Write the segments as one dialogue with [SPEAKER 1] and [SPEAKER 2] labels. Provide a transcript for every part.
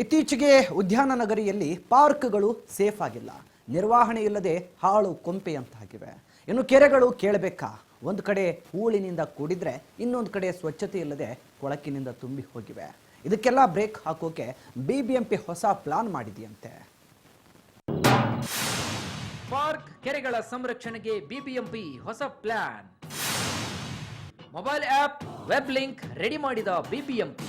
[SPEAKER 1] ಇತ್ತೀಚೆಗೆ ಉದ್ಯಾನ ನಗರಿಯಲ್ಲಿ ಪಾರ್ಕ್ಗಳು ಸೇಫ್ ಆಗಿಲ್ಲ. ನಿರ್ವಹಣೆ ಇಲ್ಲದೆ ಹಾಳು ಕೊಂಪೆಯಂತಾಗಿವೆ. ಇನ್ನು ಕೆರೆಗಳು ಕೇಳಬೇಕಾ? ಒಂದು ಕಡೆ ಹೂಳಿನಿಂದ ಕೂಡಿದ್ರೆ ಇನ್ನೊಂದು ಕಡೆ ಸ್ವಚ್ಛತೆ ಇಲ್ಲದೆ ಕೊಳಕಿನಿಂದ ತುಂಬಿ ಹೋಗಿವೆ. ಇದಕ್ಕೆಲ್ಲ ಬ್ರೇಕ್ ಹಾಕೋಕೆ ಬಿಬಿಎಂಪಿ ಹೊಸ ಪ್ಲಾನ್ ಮಾಡಿದೆಯಂತೆ.
[SPEAKER 2] ಪಾರ್ಕ್ ಕೆರೆಗಳ ಸಂರಕ್ಷಣೆಗೆ ಬಿಬಿಎಂಪಿ ಹೊಸ plan. Mobile app web link ready ಮಾಡಿದ ಬಿಬಿಎಂಪಿ.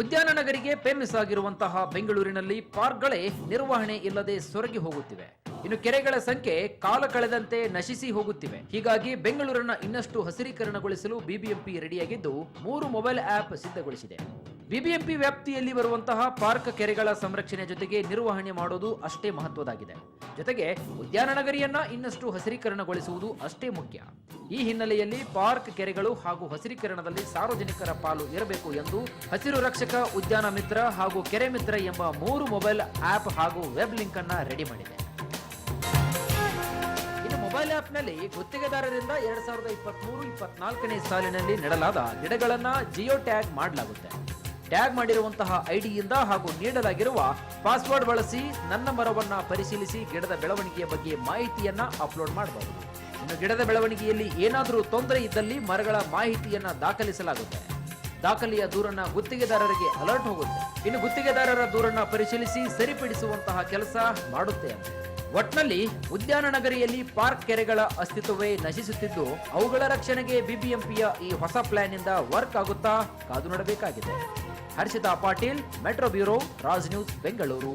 [SPEAKER 2] ಉದ್ಯಾನ ನಗರಿಗೆ ಫೇಮಸ್ ಆಗಿರುವಂತಹ ಬೆಂಗಳೂರಿನಲ್ಲಿ ಪಾರ್ಕ್ಗಳೇ ನಿರ್ವಹಣೆ ಇಲ್ಲದೆ ಸೊರಗಿ ಹೋಗುತ್ತಿವೆ. ಇನ್ನು ಕೆರೆಗಳ ಸಂಖ್ಯೆ ಕಾಲ ಕಳೆದಂತೆ ನಶಿಸಿ ಹೋಗುತ್ತಿವೆ. ಹೀಗಾಗಿ ಬೆಂಗಳೂರನ್ನ ಇನ್ನಷ್ಟು ಹಸಿರೀಕರಣಗೊಳಿಸಲು ಬಿಬಿಎಂಪಿ ರೆಡಿಯಾಗಿದ್ದು ಮೂರು ಮೊಬೈಲ್ ಆಪ್ ಸಿದ್ಧಗೊಳಿಸಿದೆ. ಬಿಬಿಎಂಪಿ ವ್ಯಾಪ್ತಿಯಲ್ಲಿ ಬರುವಂತಹ ಪಾರ್ಕ್ ಕೆರೆಗಳ ಸಂರಕ್ಷಣೆ ಜೊತೆಗೆ ನಿರ್ವಹಣೆ ಮಾಡೋದು ಅಷ್ಟೇ ಮಹತ್ವದಾಗಿದೆ. ಜೊತೆಗೆ ಉದ್ಯಾನ ನಗರಿಯನ್ನ ಇನ್ನಷ್ಟು ಹಸಿರೀಕರಣಗೊಳಿಸುವುದು ಅಷ್ಟೇ ಮುಖ್ಯ. ಈ ಹಿನ್ನೆಲೆಯಲ್ಲಿ ಪಾರ್ಕ್ ಕೆರೆಗಳು ಹಾಗೂ ಹಸಿರೀಕರಣದಲ್ಲಿ ಸಾರ್ವಜನಿಕರ ಪಾಲು ಇರಬೇಕು ಎಂದು ಹಸಿರು ರಕ್ಷಕ ಉದ್ಯಾನ ಮಿತ್ರ ಹಾಗೂ ಕೆರೆ ಮಿತ್ರ ಎಂಬ ಮೂರು ಮೊಬೈಲ್ ಆಪ್ ಹಾಗೂ ವೆಬ್ ಲಿಂಕ್ ಅನ್ನ ರೆಡಿ ಮಾಡಿದೆ. ಇನ್ನು ಮೊಬೈಲ್ ಆಪ್ನಲ್ಲಿ ಗುತ್ತಿಗೆದಾರರಿಂದ ಎರಡ್ ಸಾವಿರದ ಇಪ್ಪತ್ಮೂರು, ಇಪ್ಪತ್ನಾಲ್ಕನೇ ಸಾಲಿನಲ್ಲಿ ನೆಡಲಾದ ಗಿಡಗಳನ್ನ ಜಿಯೋ ಟ್ಯಾಗ್ ಮಾಡಲಾಗುತ್ತೆ. ಟ್ಯಾಗ್ ಮಾಡಿರುವಂತಹ ಐಡಿಯಿಂದ ಹಾಗೂ ನೀಡಲಾಗಿರುವ ಪಾಸ್ವರ್ಡ್ ಬಳಸಿ ನನ್ನ ಮರವನ್ನು ಪರಿಶೀಲಿಸಿ ಗಿಡದ ಬೆಳವಣಿಗೆಯ ಬಗ್ಗೆ ಮಾಹಿತಿಯನ್ನ ಅಪ್ಲೋಡ್ ಮಾಡಬಹುದು. ಇನ್ನು ಗಿಡದ ಬೆಳವಣಿಗೆಯಲ್ಲಿ ಏನಾದರೂ ತೊಂದರೆ ಇದ್ದಲ್ಲಿ ಮರಗಳ ಮಾಹಿತಿಯನ್ನ ದಾಖಲಿಸಲಾಗುತ್ತೆ. ದಾಖಲೆಯ ದೂರನ್ನ ಗುತ್ತಿಗೆದಾರರಿಗೆ ಅಲರ್ಟ್ ಹೋಗುತ್ತೆ. ಇನ್ನು ಗುತ್ತಿಗೆದಾರರ ದೂರನ್ನ ಪರಿಶೀಲಿಸಿ ಸರಿಪಡಿಸುವಂತಹ ಕೆಲಸ ಮಾಡುತ್ತೆ ಒಟ್ನಲ್ಲಿ ಉದ್ಯಾನ ನಗರಿಯಲ್ಲಿ ಪಾರ್ಕ್ ಕೆರೆಗಳ ಅಸ್ತಿತ್ವವೇ ನಶಿಸುತ್ತಿದ್ದು, ಅವುಗಳ ರಕ್ಷಣೆಗೆ ಬಿಬಿಎಂಪಿಯ ಈ ಹೊಸ ಪ್ಲಾನ್ ಇಂದ ವರ್ಕ್ ಆಗುತ್ತಾ ಕಾದು ನೋಡಬೇಕಾಗಿದೆ. Harshita Patil metro bureau Raj news Bengaluru.